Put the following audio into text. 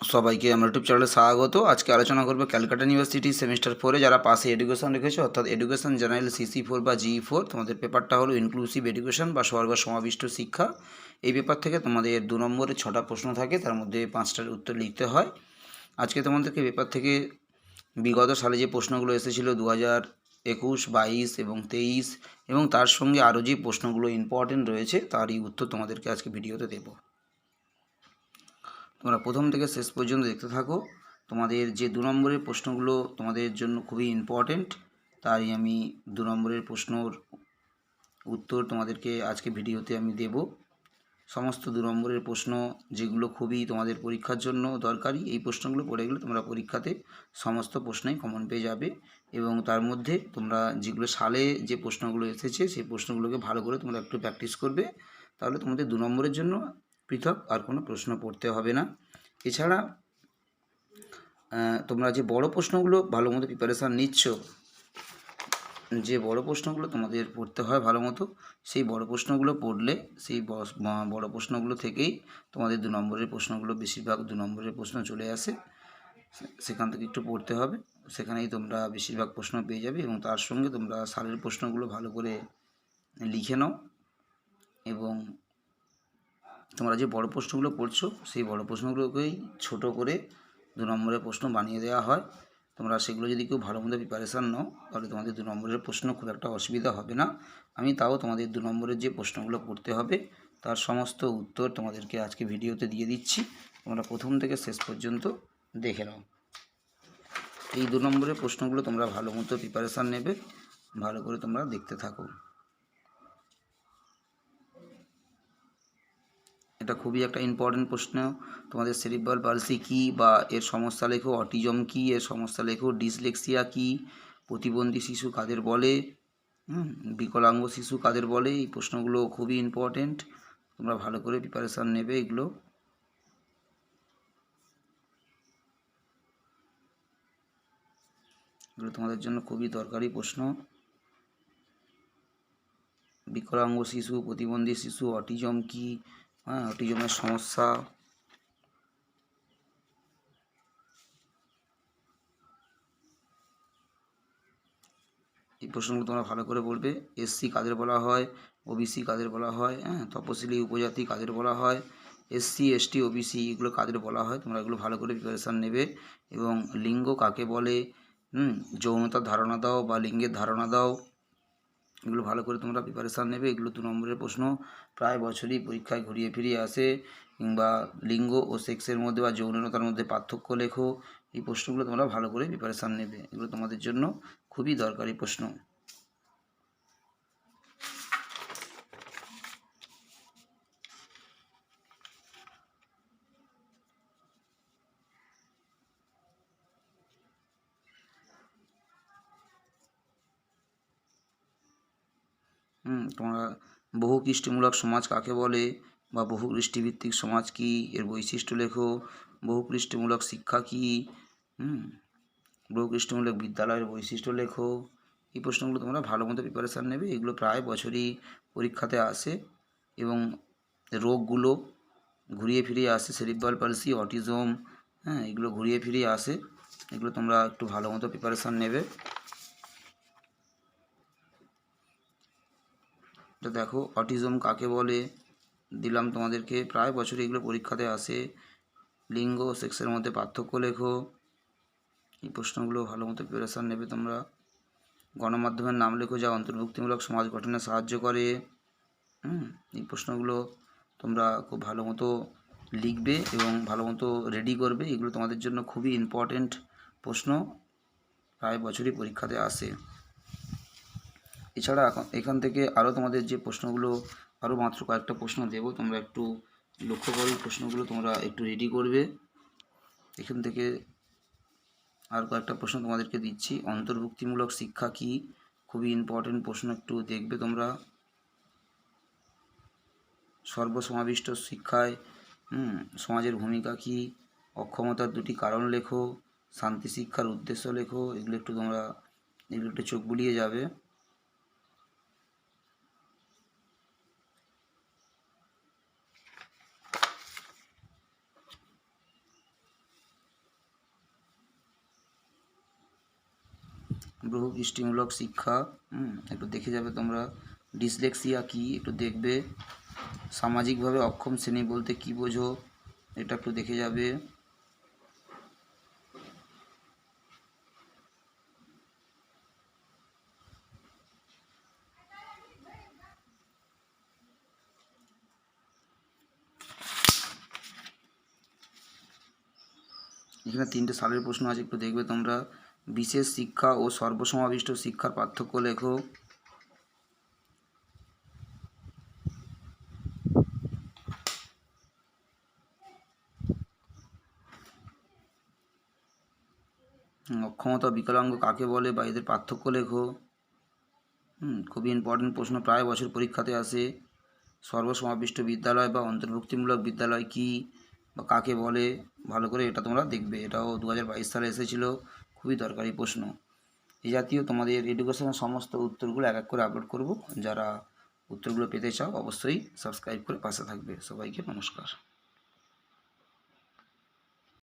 সবাইকে আমার ইউটিউব চ্যানেলে স্বাগত। আজকে আলোচনা করব ক্যালকাটা ইউনিভার্সিটি সেমিস্টার ফোরে যারা পাশে এডুকেশন রেখেছে, অর্থাৎ এডুকেশন জেনারেল সিসি ফোর বা জি ফোর তোমাদের পেপারটা হলো ইনক্লুসিভ এডুকেশন বা সর্ব সমাবিষ্ট শিক্ষা। এই পেপার থেকে তোমাদের দু নম্বরে ছটা প্রশ্ন থাকে, তার মধ্যে পাঁচটার উত্তর লিখতে হয়। আজকে তোমাদেরকে পেপার থেকে বিগত সালে যে প্রশ্নগুলো এসেছিল দু হাজার একুশ, বাইশ এবং তেইশ, এবং তার সঙ্গে আরও যে প্রশ্নগুলো ইম্পর্টেন্ট রয়েছে, তারই উত্তর তোমাদেরকে আজকে ভিডিওতে দেবো। তোমরা প্রথম থেকে শেষ পর্যন্ত দেখতে থাকো। তোমাদের যে দু নম্বরের প্রশ্নগুলো তোমাদের জন্য খুবই ইম্পর্ট্যান্ট তাই আমি দু নম্বরের প্রশ্নর উত্তর তোমাদেরকে আজকে ভিডিওতে আমি দেব। সমস্ত দু নম্বরের প্রশ্ন যেগুলো খুবই তোমাদের পরীক্ষার জন্য দরকারি, এই প্রশ্নগুলো পড়ে গেলে তোমরা পরীক্ষাতে সমস্ত প্রশ্নেই কমন পেয়ে যাবে এবং তার মধ্যে তোমরা যেগুলো সালে যে প্রশ্নগুলো এসেছে, সেই প্রশ্নগুলোকে ভালো করে তোমরা একটু প্র্যাকটিস করবে। তাহলে তোমাদের দু নম্বরের জন্য পৃথক আর কোনো প্রশ্ন পড়তে হবে না। এছাড়া তোমরা যে বড় প্রশ্নগুলো ভালো মতো প্রিপারেশান নিচ্ছ, যে বড় প্রশ্নগুলো তোমাদের পড়তে হয় ভালো মতো, সেই বড় প্রশ্নগুলো পড়লে সেই বড় প্রশ্নগুলো থেকেই তোমাদের দু নম্বরের প্রশ্নগুলো বেশিরভাগ দু নম্বরের প্রশ্ন চলে আসে। সেখান থেকে একটু পড়তে হবে। সেখানেই তোমরা বেশিরভাগ প্রশ্ন পেয়ে যাবে এবং তার সঙ্গে তোমরা সালের প্রশ্নগুলো ভালো করে লিখে নাও এবং তোমরা যে বড় প্রশ্নগুলো করছ, সেই বড় প্রশ্নগুলোকেই ছোট করে দু নম্বরের প্রশ্ন বানিয়ে দেওয়া হয়। তোমরা সেগুলো যদি কেউ ভালো মতো প্রিপারেশান নাও, তাহলে তোমাদের দু নম্বরের প্রশ্ন খুব একটা অসুবিধা হবে না। আমি তাও তোমাদের দু নম্বরের যে প্রশ্নগুলো করতে হবে, তার সমস্ত উত্তর তোমাদেরকে আজকে ভিডিওতে দিয়ে দিচ্ছি। তোমরা প্রথম থেকে শেষ পর্যন্ত দেখে নাও। এই দু নম্বরের প্রশ্নগুলো তোমরা ভালো মতো প্রিপারেশান নেবে, ভালো করে তোমরা দেখতে থাকো। এটা খুবই একটা ইম্পর্টেন্ট প্রশ্ন। তোমাদের সেরিব্রাল পালসি কী বা এর সমস্যা লেখো অটিজম কী, এর সমস্যা লেখো ডিসলেক্সিয়া কী, প্রতিবন্ধী শিশু কাদের বলে বিকলাঙ্গ শিশু কাদের বলে, এই প্রশ্নগুলো খুবই ইম্পর্টেন্ট তোমরা ভালো করে প্রিপারেশান নেবে এগুলো। এগুলো তোমাদের জন্য খুবই দরকারি প্রশ্ন। বিকলাঙ্গ শিশু, প্রতিবন্ধী শিশু অটিজম কী হ্যাঁ অটিজমের সমস্যা। এই প্রশ্নগুলো তোমরা ভালো করে বলবে। এসসি কাদের বলা হয়, ওবিসি কাদের বলা হয় হ্যাঁ তপশিলি উপজাতি কাদের বলা হয়, এসসি, এসটি, ওবিসি, এগুলো কাদের বলা হয়, তোমরা এগুলো ভালো করে প্রিপারেশান নেবে। এবং লিঙ্গ কাকে বলে? হুম, যৌনতার ধারণা দাও বা লিঙ্গের ধারণা দাও। এগুলো ভালো করে তোমরা প্রিপারেশান নেবে। এগুলো দু নম্বরের প্রশ্ন। প্রায় বছরই পরীক্ষায় ঘুরিয়ে ফিরিয়ে আসে কিংবা লিঙ্গ ও সেক্সের মধ্যে বা যৌনতার মধ্যে পার্থক্য লেখো। এই প্রশ্নগুলো তোমরা ভালো করে প্রিপারেশান নেবে। এগুলো তোমাদের জন্য খুবই দরকারি প্রশ্ন। তোমরা বহু কৃষ্টিমূলক সমাজ কাকে বলে বা বহু কৃষ্টিভিত্তিক সমাজ কী? এর বৈশিষ্ট্য লেখো। বহু কৃষ্টিমূলক শিক্ষা কী? বহু কৃষ্টিমূলক বিদ্যালয়ের বৈশিষ্ট্য লেখো। এই প্রশ্নগুলো তোমরা ভালো মতো প্রিপারেশান নেবে। এগুলো প্রায় বছরই পরীক্ষাতে আসে এবং রোগগুলো ঘুরিয়ে ফিরিয়ে আসে। সেরিব্রাল পালসি অটিজম হ্যাঁ এগুলো ঘুরিয়ে ফিরিয়ে আসে। এগুলো তোমরা একটু ভালো মতো প্রিপারেশান নেবে। এটা দেখো অটিজম কাকে বলে? দিলাম তোমাদেরকে, প্রায় বছর এগুলো পরীক্ষাতে আসে। লিঙ্গ, সেক্সের মধ্যে পার্থক্য লেখো। এই প্রশ্নগুলো ভালো মতো প্রিপারেশান নেবে তোমরা। গণমাধ্যমের নাম লেখো যা অন্তর্ভুক্তিমূলক সমাজ গঠনে সাহায্য করে। এই প্রশ্নগুলো তোমরা খুব ভালো মতো লিখবে এবং ভালো মতো রেডি করবে। এগুলো তোমাদের জন্য খুবই ইম্পর্ট্যান্ট প্রশ্ন। প্রায় বছরই পরীক্ষাতে আসে। এছাড়া এখন, এখান থেকে আরও তোমাদের যে প্রশ্নগুলো আরও মাত্র কয়েকটা প্রশ্ন দেবো, তোমরা একটু লক্ষ্য করো, প্রশ্নগুলো তোমরা একটু রেডি করবে। এখান থেকে আর কয়েকটা প্রশ্ন তোমাদেরকে দিচ্ছি। অন্তর্ভুক্তিমূলক শিক্ষা কি? খুবই ইম্পর্টেন্ট প্রশ্ন একটু দেখবে তোমরা। সর্বসমাবিষ্ট শিক্ষায় সমাজের ভূমিকা কি? অক্ষমতার দুটি কারণ লেখো, শান্তি শিক্ষার উদ্দেশ্য লেখো, এগুলো একটু তোমরা, এগুলো একটু চোখ বুলিয়ে যাবে। বহু দৃষ্টিমূলক শিক্ষা একটু দেখে যাবে তোমরা। ডিসলেক্সিয়া কি, একটু দেখবে। সামাজিকভাবে অক্ষম শ্রেণি বলতে কি বোঝো, এটা একটু দেখে যাবে। এখানে তিনটে সালের প্রশ্ন আছে, একটু দেখবে তোমরা। বিশেষ শিক্ষা ও সর্বসমাবিষ্ট শিক্ষার পার্থক্য লেখো। অক্ষমতা বিকলাঙ্গ কাকে বলে বা এদের পার্থক্য লেখো। হুম খুবই ইম্পর্টেন্ট প্রশ্ন। প্রায় বছর পরীক্ষাতে আসে, সর্বসমাবিষ্ট বিদ্যালয় বা অন্তর্ভুক্তিমূলক বিদ্যালয় কি বা কাকে বলে? ভালো করে এটা তোমরা দেখবে। এটাও দু হাজার বাইশ সালে এসেছিল। খুবই দরকারি প্রশ্ন। এই জাতীয় তোমাদের এডুকেশনের সমস্ত উত্তরগুলো এক এক করে আপলোড করব। যারা উত্তরগুলো পেতে চাও, অবশ্যই সাবস্ক্রাইব করে পাশে থাকবে। সবাইকে নমস্কার।